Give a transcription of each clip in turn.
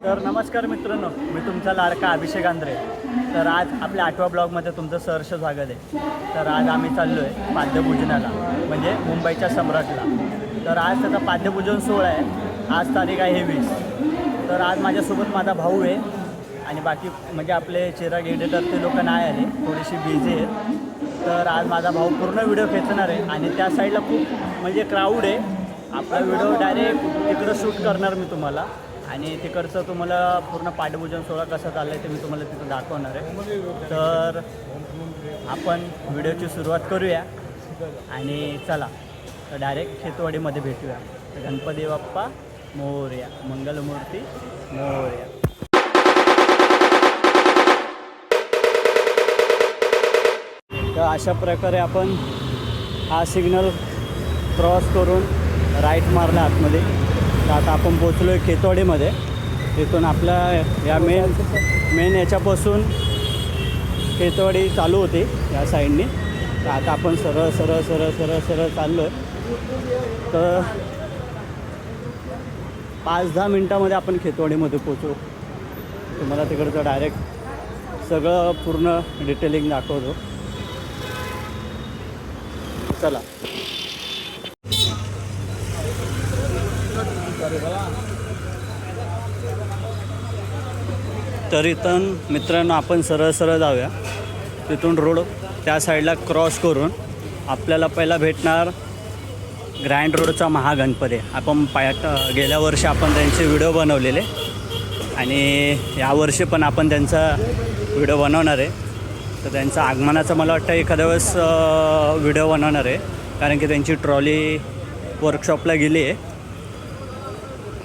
तर नमस्कार मित्रांनो मी तुमचा लाडका अभिषेक आंध्रे तर आज आपल्या आठव्या ब्लॉगमध्ये तुमचं सहर्ष स्वागत आहे. तर आज आम्ही चाललो आहे पाद्यपूजनाला म्हणजे मुंबईच्या सम्राटला. तर आज त्याचा पाद्यपूजन सोहळा आहे. आज तारीख आहे वीस. तर आज माझ्यासोबत माझा भाऊ आहे. आणि बाकी म्हणजे आपले चिराग एडिटर ते लोक नाही आले. थोडीशी बिझी आहेत. तर आज माझा भाऊ पूर्ण व्हिडिओ खेचणार आहे. आणि त्या साईडला खूप म्हणजे क्राऊड आहे. आपला व्हिडिओ डायरेक्ट तिकडं शूट करणार मी तुम्हाला. आणि तिकडचं तुम्हाला पूर्ण पाठभोजन सोहळा कसा चालला आहे ते मी तुम्हाला तिथं दाखवणार आहे. तर आपण व्हिडिओची सुरुवात करूया. आणि चला तर डायरेक्ट खेतवाडीमध्ये भेटूया. तर गणपती बाप्पा मोर्या. मंगलमूर्ती मोर्या. तर अशा प्रकारे आपण हा सिग्नल क्रॉस करून राईट मारला आतमध्ये. तर आता आपण पोचलो आहे खेतवाडीमध्ये. तिथून आपल्या या मेन मेन याच्यापासून खेतवाडी चालू होती या साईडनी तर आता आपण सरळ सरळ सरळ सरळ सरळ चाललो आहे तर पाच दहा मिनटामध्ये आपण खेतवाडीमध्ये पोचू तुम्हाला तिकडचं डायरेक्ट सगळं पूर्ण डिटेलिंग दाखवतो. चला. तर इथून मित्रांनो आपण सरळ सरळ जाऊया. तिथून रोड त्या साईडला क्रॉस करून आपल्याला पहिला भेटणार ग्रँड रोडचा महागणपती. आपण पाय गेल्या वर्षी आपण त्यांचे व्हिडिओ बनवलेले आणि यावर्षी पण आपण त्यांचा व्हिडिओ बनवणार आहे. तर त्यांचं आगमनाचं मला वाटतं एखाद्या वेळेस व्हिडिओ बनवणार आहे. कारण की त्यांची ट्रॉली वर्कशॉपला गेली आहे.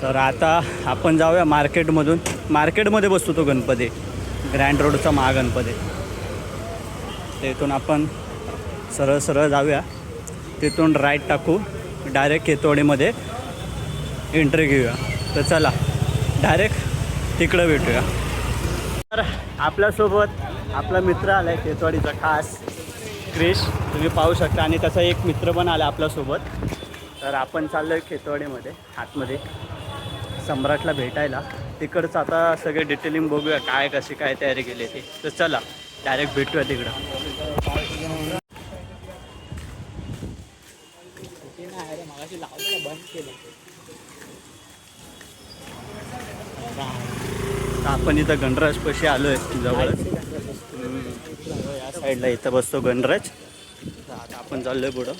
तर आता आपण जाऊया मार्केटमधून. मार्केटमध्ये बसतो तो गणपती. ग्रँड रोडचा महागणपती तिथून आपण सरळ सरळ जाऊया. तिथून राईट टाकू. डायरेक्ट केतवाडीमध्ये एंट्री घेऊया. तर चला डायरेक्ट तिकडं भेटूया. तर आपल्यासोबत आपला मित्र आला आहे केतवाडीचा खास क्रिश. तुम्ही पाहू शकता. आणि त्याचा एक मित्र पण आला आपल्यासोबत. तर आपण चाललो आहे खेतवाडीमध्ये आतमध्ये. सम्राटला भेटायला. तिकडचं आता सगळे डिटेलिंग बघूया काय कशी काय तयारी केली ती. तर चला डायरेक्ट भेटूया तिकडं. आपण इथं गणराज पशी आलो आहे जवळच या साईडला इथं बसतो गणराज. आता आपण चाललोय पुढं.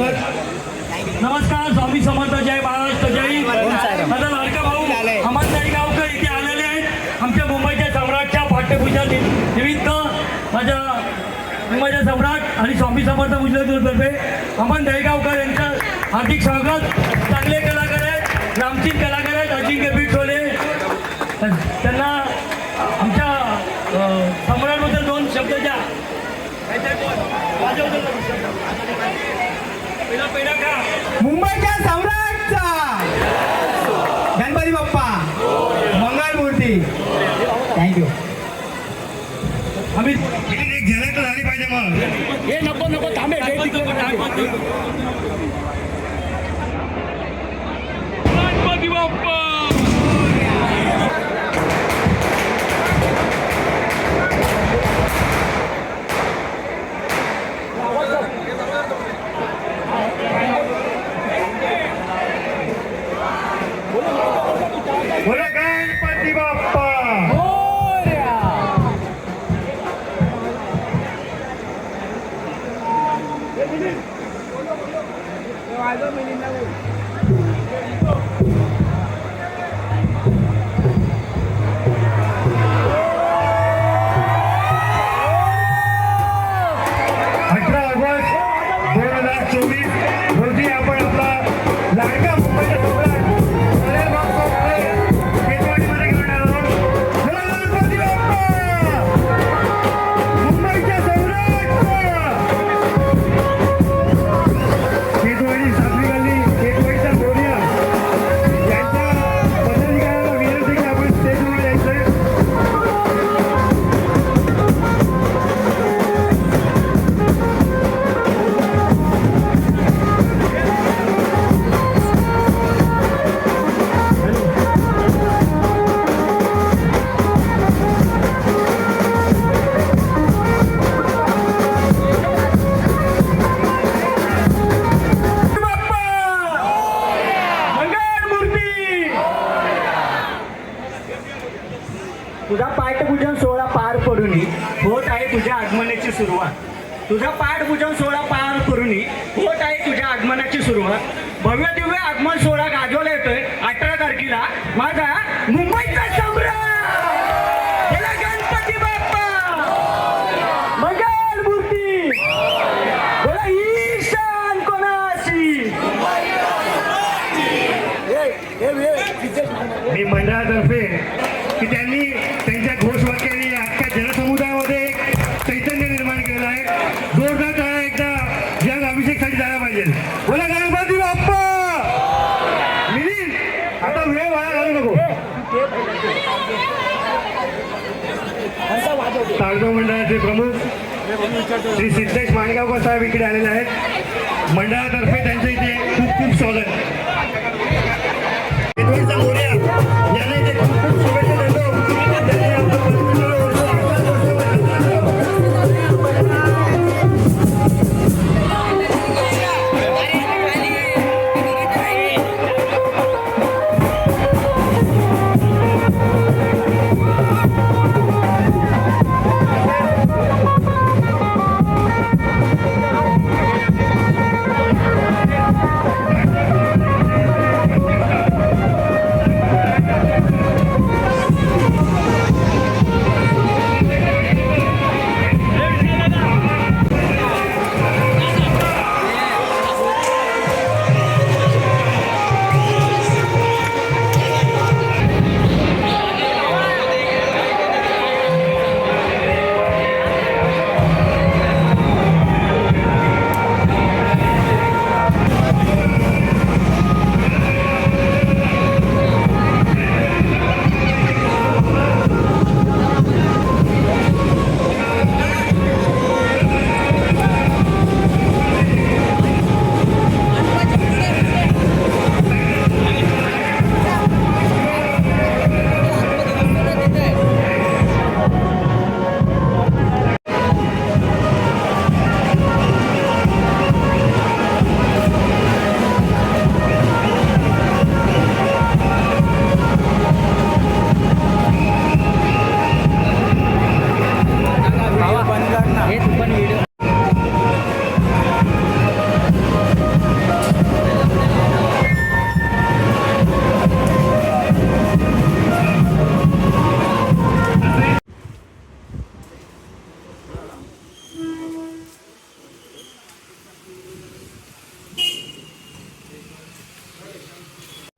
स्वागत. नमस्कार स्वामी समर्थ जय महाराष्ट्र जय माझा लाडका भाऊ हमालताई गावकर इथे आलेले आहेत. आमच्या मुंबईच्या सम्राटच्या पाठ्यपूजा निमित्त माझ्या मुंबईच्या सम्राट आणि स्वामी समर्थ पूजनातर्फे अमन दहीगावकर यांचं हार्दिक स्वागत. चांगले कलाकार आहेत. ग्रामचीन कलाकार सम्राटचा गणपती बाप्पा मंगळमूर्ती थँक्यू आम्ही एक झलक तर झाली पाहिजे मग हे नको नको थांबे गणपती बाप्पा बोला पाठपूजन सोहळा पार पडून होत आहे तुझ्या आगमनाची सुरुवात. तुझा पाठपूजन सोहळा पार करून होत आहे तुझ्या आगमनाची सुरुवात. भव्य दिव्य आगमन सोहळा गाजवला येतोय अठरा तारखेला. माझा मुंबईचा सम्राट. बोला गणपती बाप्पा. मंगल मूर्ती. बोला ईशान कोणाशी मी मंडळातर्फे की त्यांनी श्री सिद्धेश माणगावकर साहेब इकडे आलेले आहेत. मंडळातर्फे त्यांचं इथे खूप खूप स्वागत.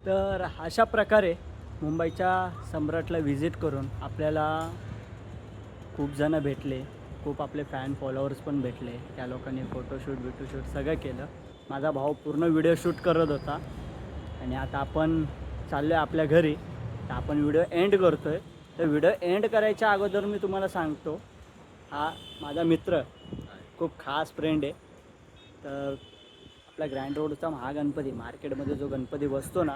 तर अशा प्रकारे मुंबईच्या सम्राटला व्हिजिट करून आपल्याला खूप जणं भेटले. खूप आपले फॅन फॉलोअर्स पण भेटले. त्या लोकांनी फोटोशूट बिटोशूट सगळं केलं. माझा भाऊ पूर्ण व्हिडिओ शूट करत होता. आणि आता आपण चाललो आहे आपल्या घरी. तर आपण व्हिडिओ एंड करतो आहे तर व्हिडिओ एंड करायच्या अगोदर मी तुम्हाला सांगतो. हा माझा मित्र खूप खास फ्रेंड आहे. तर आपला ग्रँड रोडचा महागणपती मार्केटमध्ये जो गणपती बसतो ना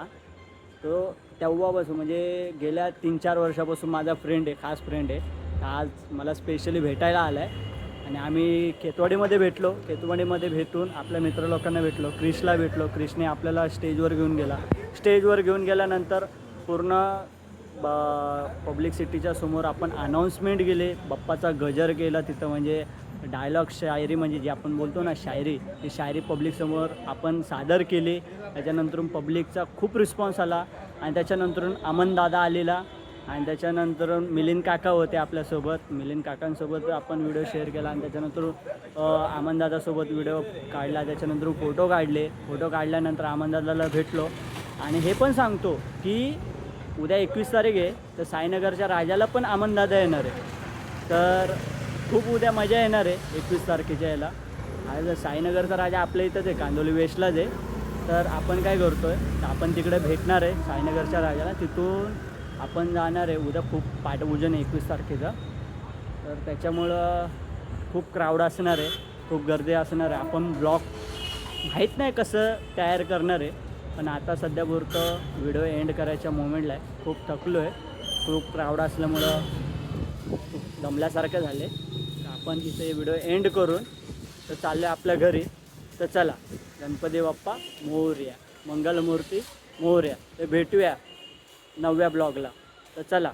तो तेव्हापासून म्हणजे गेल्या तीन चार वर्षापासून माझा फ्रेंड आहे खास फ्रेंड आहे. आज मला स्पेशली भेटायला आला आहे आणि आम्ही केतवाडीमध्ये भेटलो. केतवाडीमध्ये भेटून आपल्या मित्र लोकांना भेटलो. क्रिशला भेटलो. क्रिशने आपल्याला स्टेजवर घेऊन गेला. स्टेजवर घेऊन गेल्यानंतर पूर्ण ब पब्लिक सिटीच्या समोर आपण अनाऊन्समेंट केले. बाप्पाचा गजर केला तिथं. म्हणजे डायलॉग शायरी म्हणजे जी आपण बोलतो ना शायरी ती शायरी पब्लिकसमोर आपण सादर केली. त्याच्यानंतरून पब्लिकचा खूप रिस्पॉन्स आला आणि त्याच्यानंतरून अमन दादा आलेला आणि त्याच्यानंतर मिलिंद काका होते आपल्यासोबत. मिलिंद काकांसोबत आपण व्हिडिओ शेअर केला आणि त्याच्यानंतर आमनदादासोबत व्हिडिओ काढला. त्याच्यानंतर फोटो काढले. फोटो काढल्यानंतर आमनदादाला भेटलो. आणि हे पण सांगतो की उद्या एकवीस तारीख आहे तर साईनगरच्या राजाला पण आमनदादा येणार आहे. तर खूप उद्या मजा येणार आहे एकवीस तारखेच्या याला. आज साईनगरचा राजा आपल्या इथंच आहे कांदोली वेस्टलाच आहे तर आपण काय करतो आहे तर आपण तिकडे भेटणार आहे साईनगरच्या राजाला. तिथून आपण जाणार आहे उद्या खूप पाठपूजन एकवीस तारखेचं. तर त्याच्यामुळं खूप क्राऊड असणार आहे खूप गर्दी असणार आहे. आपण ब्लॉग माहीत नाही कसं तयार करणार आहे पण आता सध्या पुरतं व्हिडिओ एंड करायच्या मोमेंटला आहे. खूप थकलो आहे खूप क्राऊड असल्यामुळं खूप दमल्यासारखं झाले आपण इथे व्हिडिओ एंड करून तर चाललो आपल्या घरी. तर चला गणपती बाप्पा मोर्या मंगलमूर्ती मोर्या. तर भेटूया नवव्या ब्लॉगला तर चला.